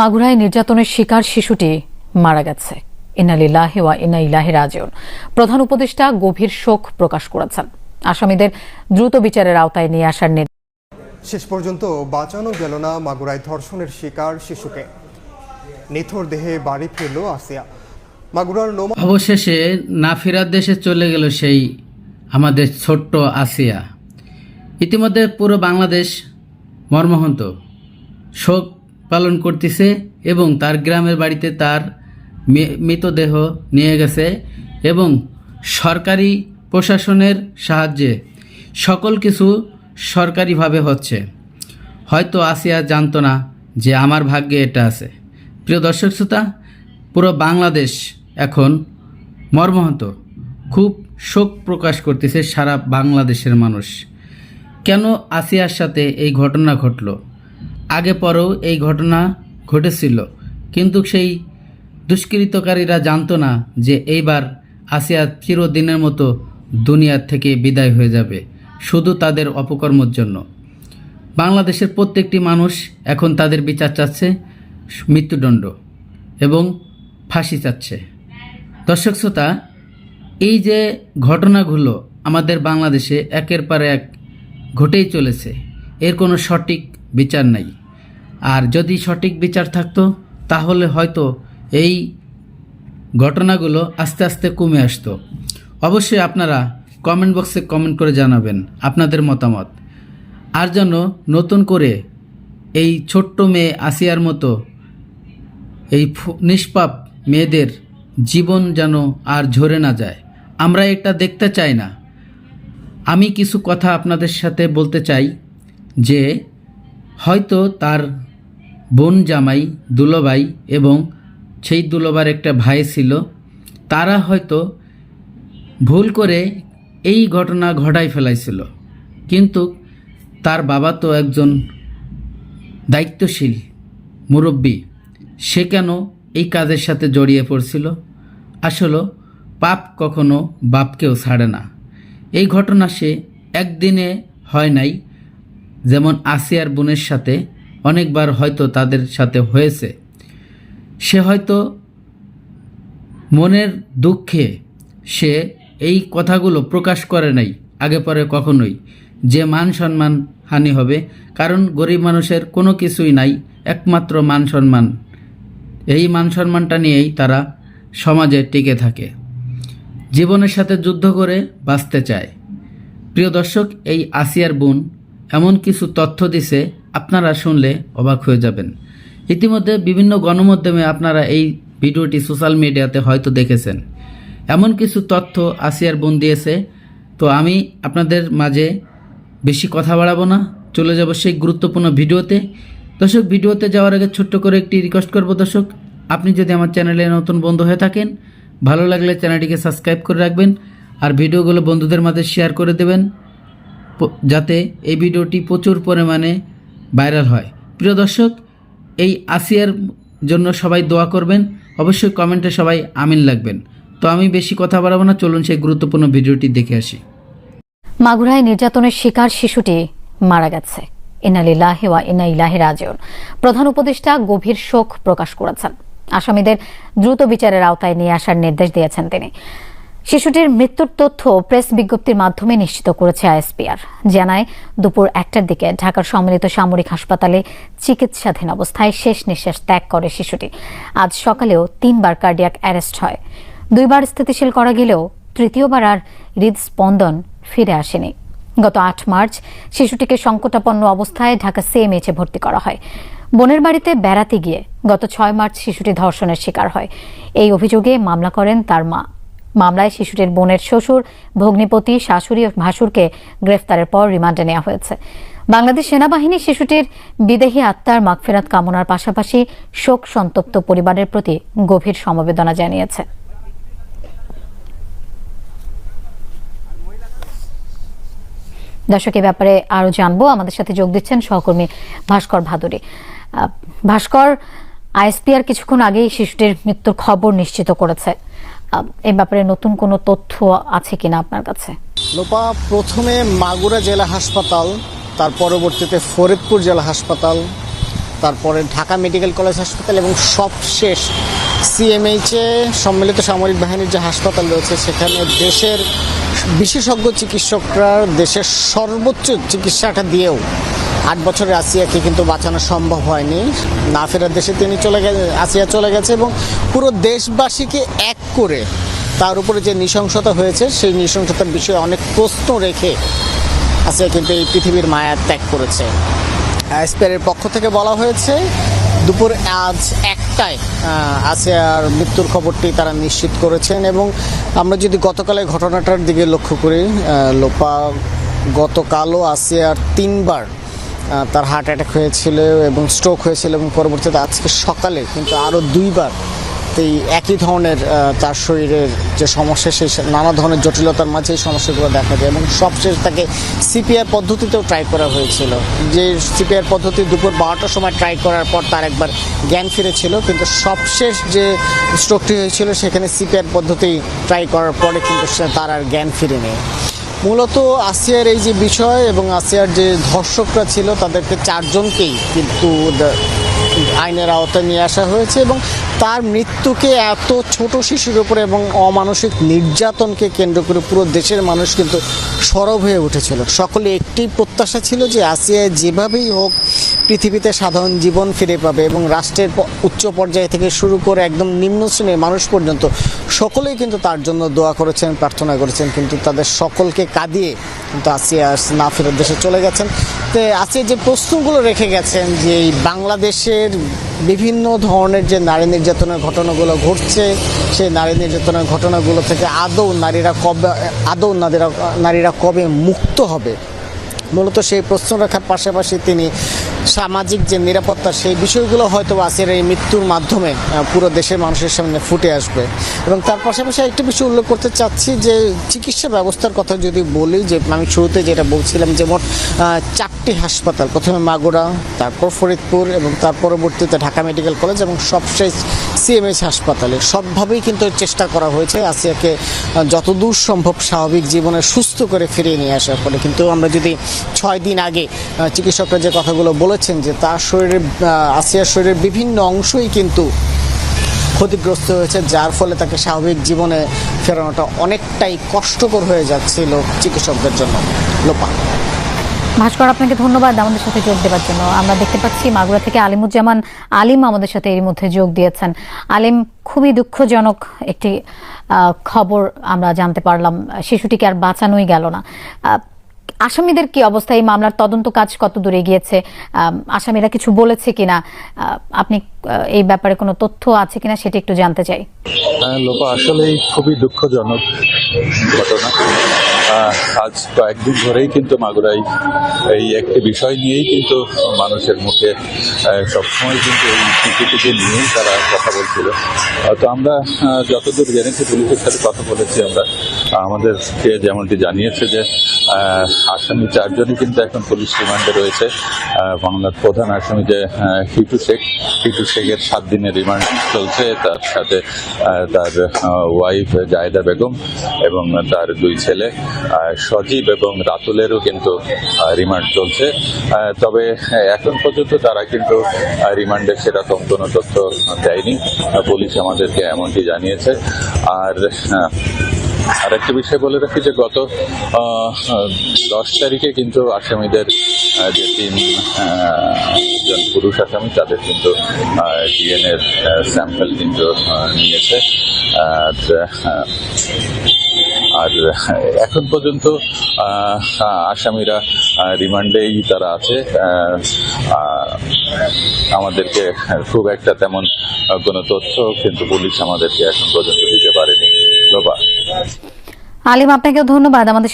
মাগুরায় নির্যাতনের শিকার শিশুটি মারা গেছে। ইনালিল্লাহি ওয়া ইনা ইলাহি রাজিউন। প্রধান উপদেষ্টা গভীর শোক প্রকাশ করেছেন। আসামিদের দ্রুত বিচারের আওতায় নিয়ে আসার শেষ পর্যন্ত বাঁচানো গেল না মাগুরায় ধর্ষণের শিকার শিশুকে। নিথর দেহে বাড়ি ফিরল আসিয়া। মাগুরার নোমা অবশেষে না ফেরার দেশে চলে গেল সেই আমাদের ছোট্ট আসিয়া। ইতিমধ্যে পুরো বাংলাদেশ মর্মহন্ত শোক পালন করতেছে এবং তার গ্রামের বাড়িতে তার মৃতদেহ নিয়ে গেছে এবং সরকারি প্রশাসনের সাহায্যে সকল কিছু সরকারিভাবে হচ্ছে। হয়তো আসিয়া জানতো না যে আমার ভাগ্যে এটা আছে। প্রিয় দর্শক শ্রোতা, পুরো বাংলাদেশ এখন মর্মাহত। খুব শোক প্রকাশ করতেছে সারা বাংলাদেশের মানুষ। কেন আসিয়ার সাথে এই ঘটনা ঘটল? আগে পরেও এই ঘটনা ঘটেছিল। কিন্তু সেই দুষ্কৃতকারীরা জানতো না যে এইবার আসিয়া চিরদিনের মতো দুনিয়ার থেকে বিদায় হয়ে যাবে, শুধু তাদের অপকর্মর জন্য। বাংলাদেশের প্রত্যেকটি মানুষ এখন তাদের বিচার চাচ্ছে মৃত্যুদণ্ড এবং ফাঁসি চাচ্ছে। দর্শক শ্রোতা, এই যে ঘটনাগুলো আমাদের বাংলাদেশে একের পর এক ঘটেই চলেছে, এর কোনো সঠিক বিচার নাই। আর যদি সঠিক বিচার থাকতো, তাহলে হয়তো এই ঘটনাগুলো আস্তে আস্তে কমে আসতো। অবশ্যই আপনারা কমেন্ট বক্সে কমেন্ট করে জানাবেন আপনাদের মতামত। আর যেন নতুন করে এই ছোট্ট মেয়ে আসিয়ার মতো এই নিষ্পাপ মেয়েদের জীবন যেন আর ঝরে না যায়। আমরা এটা দেখতে চাই না। আমি কিছু কথা আপনাদের সাথে বলতে চাই যে হয়তো তার বোন জামাই, দুলোভাই এবং সেই দুলোবার একটা ভাই ছিল, তারা হয়তো ভুল করে এই ঘটনা ঘটাই ফেলাইছিল। কিন্তু তার বাবা তো একজন দায়িত্বশীল মুরব্বী, সে কেন এই কাজের সাথে জড়িয়ে পড়ছিল? আসলে পাপ কখনো বাপকেও ছাড়ে না। এই ঘটনা সে একদিনে হয় নাই যেমন আসিয়ার বোনের সাথে অনেকবার হয়তো তাদের সাথে হয়েছে। সে হয়তো মনের দুঃখে সে এই কথাগুলো প্রকাশ করে নাই, আগে পরে কখনোই। যে মান সম্মান হানি হবে, কারণ গরিব মানুষের কোনো কিছুই নাই, একমাত্র মান সম্মান। এই মান সম্মানটা নিয়েই তারা সমাজে টিকে থাকে। জীবনের সাথে যুদ্ধ করে বাঁচতে চায়। প্রিয় দর্শক, এই আসিয়ার বোন এমন কিছু তথ্য দিছে, আপনারা শুনলে অবাক হয়ে যাবেন। ইতিমধ্যে বিভিন্ন গণমাধ্যমে আপনারা এই ভিডিওটি সোশ্যাল মিডিয়াতে হয়তো দেখেছেন। এমন কিছু তথ্য আসিয়ার বোন দিয়েছে, তো আমি আপনাদের মাঝে বেশি কথা বাড়াবো না। চলে যাব সেই গুরুত্বপূর্ণ ভিডিওতে। দর্শক, ভিডিওতে যাওয়ার আগে ছোট্ট করে একটি রিকোয়েস্ট করব দর্শক, আপনি যদি আমার চ্যানেলে নতুন বন্ধু হয়ে থাকেন, ভালো লাগলে চ্যানেলটিকে সাবস্ক্রাইব করে রাখবেন আর ভিডিওগুলো বন্ধুদের মাঝে শেয়ার করে দেবেন। যাতে এই ভিডিওটি প্রচুর পরিমাণে ভাইরাল হয়। প্রিয় দর্শক, এই আসিয়ার জন্য সবাই দোয়া করবেন। অবশ্যই কমেন্টে সবাই আমিন লাগবেন। তো আমি বেশি কথা বাড়াবো না, চলুন সেই গুরুত্বপূর্ণ ভিডিওটি দেখে আসি। মাগুরায় নির্যাতনের শিকার শিশুটি মারা গেছে। ইনালিল্লাহি ওয়া রাজিউন। প্রধান উপদেষ্টা গভীর শোক প্রকাশ করেছেন। আসামিদের দ্রুত বিচারের আওতায় নিয়ে আসার নির্দেশ দিয়েছেন তিনি। শিশুটির মৃত্যুর তথ্য প্রেস বিজ্ঞপ্তির মাধ্যমে নিশ্চিত করেছে আইএসপিআর। জানায়, দুপুর একটার দিকে ঢাকার সম্মিলিত সামরিক হাসপাতালে চিকিৎসাধীন অবস্থায় শেষ নিঃশ্বাস ত্যাগ করে শিশুটি। আজ সকালেও তিনবার কার্ডিয়াক অ্যারেস্ট হয়। দুইবার স্থিতিশীল করা গেলেও তৃতীয়বার আর হৃদস্পন্দন ফিরে আসেনি। গত আট মার্চ শিশুটিকে সংকটাপন্ন অবস্থায় ঢাকা সিএমএইচে ভর্তি করা হয়। বোনের বাড়িতে বেড়াতে গিয়ে গত ছয় মার্চ শিশুটি ধর্ষণের শিকার হয়। এই অভিযোগে মামলা করেন তার মা। মামলায় শিশুটির বোনের শ্বশুর, ভগ্নিপতি, শাশুড়ি ও ভাসুরকে গ্রেফতারের পর রিমান্ডে নেওয়া হয়েছে। বাংলাদেশ সেনাবাহিনী শিশুটির বিদেহী আত্মার মাগফেরাত কামনার পাশাপাশি শোক সন্তপ্ত পরিবারের প্রতি গভীর সমবেদনা জানিয়েছে। দর্শক ব্যাপারে আরও জানব। আমাদের সাথে যোগ দিচ্ছেন সহকর্মী ভাস্কর ভাদুরী। ভাস্কর, আইএসপিআর কিছুক্ষণ আগেই শিশুটির মৃত্যুর খবর নিশ্চিত করেছে। এ ব্যাপারে নতুন কোনো তথ্য আছে কিনা আপনার কাছে? লোপা, প্রথমে মাগুরা জেলা হাসপাতাল, তার পরবর্তীতে ফরিদপুর জেলা হাসপাতাল, তারপরে ঢাকা মেডিকেল কলেজ হাসপাতাল এবং সবশেষ সিএমএইচে সম্মিলিত সামরিক বাহিনীর যে হাসপাতাল রয়েছে, সেখানে দেশের বিশেষজ্ঞ চিকিৎসকরা দেশের সর্বোচ্চ চিকিৎসাটা দিয়েও আট বছরের আসিয়াকে কিন্তু বাঁচানো সম্ভব হয়নি। না ফেরার দেশে তিনি চলে গেছে আসিয়া চলে গেছে এবং পুরো দেশবাসীকে এক করে তার উপরে যে নৃশংসতা হয়েছে, সেই নৃশংসতার বিষয়ে অনেক প্রশ্ন রেখে আসিয়া কিন্তু এই পৃথিবীর মায়া ত্যাগ করেছে। স্পেয়ারের পক্ষ থেকে বলা হয়েছে, দুপুর আজ একটায় আসিয়ার মৃত্যুর খবরটি তারা নিশ্চিত করেছেন এবং আমরা যদি গতকালের ঘটনাটার দিকে লক্ষ্য করি লোপা গতকালও আসিয়ার তিনবার তার হার্ট অ্যাটাক হয়েছিল এবং স্ট্রোক হয়েছিল এবং পরবর্তীতে আজকে সকালে কিন্তু আরও দুইবার এই একই ধরনের তার শরীরের যে সমস্যা, সেই নানা ধরনের জটিলতার মাঝে এই সমস্যাগুলো দেখা যায় এবং সবশেষ তাকে সিপিআর পদ্ধতিতেও ট্রাই করা হয়েছিল। যে সিপিআর পদ্ধতি দুপুর বারোটার সময় ট্রাই করার পর তার একবার জ্ঞান ফিরেছিল, কিন্তু সবশেষ যে স্ট্রোকটি হয়েছিল, সেখানে সিপিআর পদ্ধতি ট্রাই করার পরে কিন্তু সে তার আর জ্ঞান ফিরেনি। মূলত আসিয়ার এই যে বিষয় এবং আসিয়ার যে ধর্ষকরা ছিল, তাদেরকে চারজনকেই কিন্তু আইনের আওতায় নিয়ে আসা হয়েছে এবং তার মৃত্যুকে এত ছোট শিশুর উপরে এবং অমানসিক নির্যাতনকে কেন্দ্র করে পুরো দেশের মানুষ কিন্তু সরব হয়ে উঠেছিল। সকলে একটি প্রত্যাশা ছিল যে আসিয়া যেভাবেই হোক পৃথিবীতে সাধারণ জীবন ফিরে পাবে এবং রাষ্ট্রের উচ্চ পর্যায় থেকে শুরু করে একদম নিম্ন শ্রেণির মানুষ পর্যন্ত সকলেই কিন্তু তার জন্য দোয়া করেছেন, প্রার্থনা করেছেন, কিন্তু তাদের সকলকে কাঁদিয়ে কিন্তু আসিয়া না ফেরত দেশে চলে গেছেন। তো আসিয়া যে প্রশ্নগুলো রেখে গেছেন যে এই বাংলাদেশের বিভিন্ন ধরনের যে নারী নির্যাতনের ঘটনাগুলো ঘটছে, সেই নারী নির্যাতনের ঘটনাগুলো থেকে আদৌ নারীরা কবে, আদৌ নারীরা নারীরা কবে মুক্ত হবে? মূলত সেই প্রশ্ন রাখার পাশাপাশি তিনি সামাজিক যে নিরাপত্তা, সেই বিষয়গুলো হয়তো আসিয়ার এই মৃত্যুর মাধ্যমে পুরো দেশের মানুষের সামনে ফুটে আসবে। এবং তার পাশাপাশি একটা বিষয় উল্লেখ করতে চাচ্ছি যে, চিকিৎসা ব্যবস্থার কথা যদি বলি, যে আমি শুরুতে যেটা বলছিলাম যে মোট চারটি হাসপাতাল, প্রথমে মাগুরা, তারপর ফরিদপুর এবং তার পরবর্তীতে ঢাকা মেডিকেল কলেজ এবং সবশেষ সিএমএইচ হাসপাতালে। সবভাবেই কিন্তু চেষ্টা করা হয়েছে আসিয়াকে যতদূর সম্ভব স্বাভাবিক জীবনে সুস্থ করে ফিরিয়ে নিয়ে আসার ফলে। কিন্তু আমরা যদি ছয় দিন আগে চিকিৎসকরা যে কথাগুলো বলেছেন যে তার শরীরে আসিয়ার শরীরের বিভিন্ন অংশই কিন্তু ক্ষতিগ্রস্ত হয়েছে, যার ফলে তাকে স্বাভাবিক জীবনে ফেরানোটা অনেকটাই কষ্টকর হয়ে যাচ্ছিল চিকিৎসকদের জন্য। লোপা। ভাস্কর, আপনাকে ধন্যবাদ আমাদের সাথে যোগ দেওয়ার জন্য। আমরা দেখতে পাচ্ছি মাগুরা থেকে আলিমুজ্জামান আলিম আমাদের সাথে এর মধ্যে যোগ দিয়েছেন। আলিম, খুবই দুঃখজনক একটি খবর আমরা জানতে পারলাম। শিশুটিকে আর বাঁচানোই গেল না। আসামিদের কি অবস্থা? এই মামলার তদন্ত কাজ কত দূরে গিয়েছে আসামিরা কিছু বলেছে কিনা? আপনি এই ব্যাপারে কোনো তথ্য আছে কিনা সেটা একটু জানতে চাই। হ্যাঁ, লোপা আসলেই খুবই দুঃখজনক ঘটনা। আজ কয়েকদিন ধরেই কিন্তু মাগুরাই এই একটি বিষয় নিয়েই কিন্তু মানুষের মুখে সবসময় কিন্তু এই শিশুটিকে নিয়েই তারা কথা বলছিল। তো আমরা যতদূর জেনেছি পুলিশের সাথে কথা বলেছি আমরা। আমাদেরকে যেমনটি জানিয়েছে যে আসামি চারজনই কিন্তু এখন পুলিশ রিমান্ডে রয়েছে। বাংলার প্রধান আসামি যে হিটু শেখ হিটু শেখের সাত দিনের রিমান্ড চলছে, তার সাথে তার ওয়াইফ জায়দা বেগম এবং তার দুই ছেলে সজীব এবং রাতুলেরও কিন্তু রিমান্ড চলছে। তবে এখন পর্যন্ত তারা কিন্তু রিমান্ডে সেরকম কোনো তথ্য দেয়নি। পুলিশ আমাদেরকে এমনটি জানিয়েছে। আর আহ, আরেকটা বিষয় বলে রাখি যে গত দশ তারিখে কিন্তু আসামিদের যে তিন জন পুরুষ আসামি তাদের কিন্তু ডিএনএ স্যাম্পল কিন্তু নিয়েছে। আর আর এখন পর্যন্ত আসামিরা রিমান্ডেই তারা আছে। আমাদেরকে খুব একটা তেমন কোনো তথ্য কিন্তু পুলিশ আমাদেরকে এখন পর্যন্ত দিতে পারেনি। লোবা আলিম আপনাকেও ধন্যবাদ আমাদের